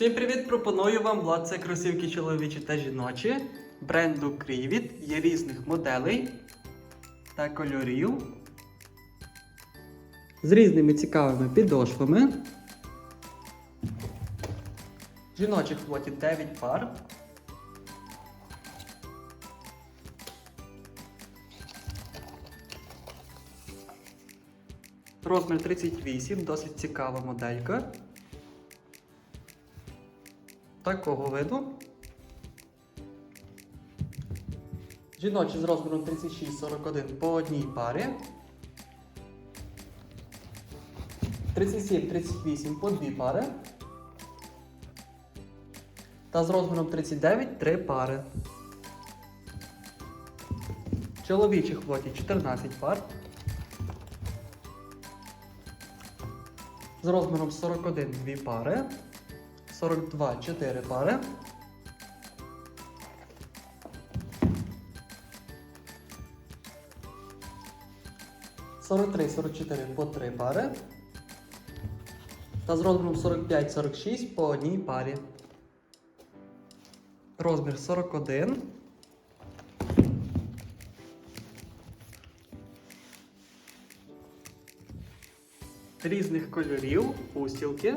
Всім привіт! Пропоную вам влад це кросівки чоловічі та жіночі бренду Крівіт. Є різних моделей та кольорів. З різними цікавими підошвами. Жіночих в лоті 9 пар. Розмір 38, досить цікава моделька. Такого виду. Жіночі з розміром 36-41 по одній парі. 37-38 по дві пари. Та з розміром 39 три пари. Чоловічих в 14 пар. З розміром 41 дві пари. 42 4 пари. Сорок три, сорок чотири по три пари. Та з розміром 45-46 по одній парі. Розмір 41. Різних кольорів, устілки.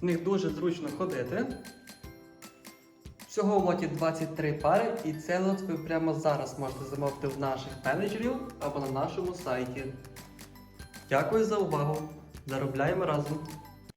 В них дуже зручно ходити. Всього в лоті 23 пари, і це лот ви прямо зараз можете замовити в наших менеджерів або на нашому сайті. Дякую за увагу! Заробляємо разом!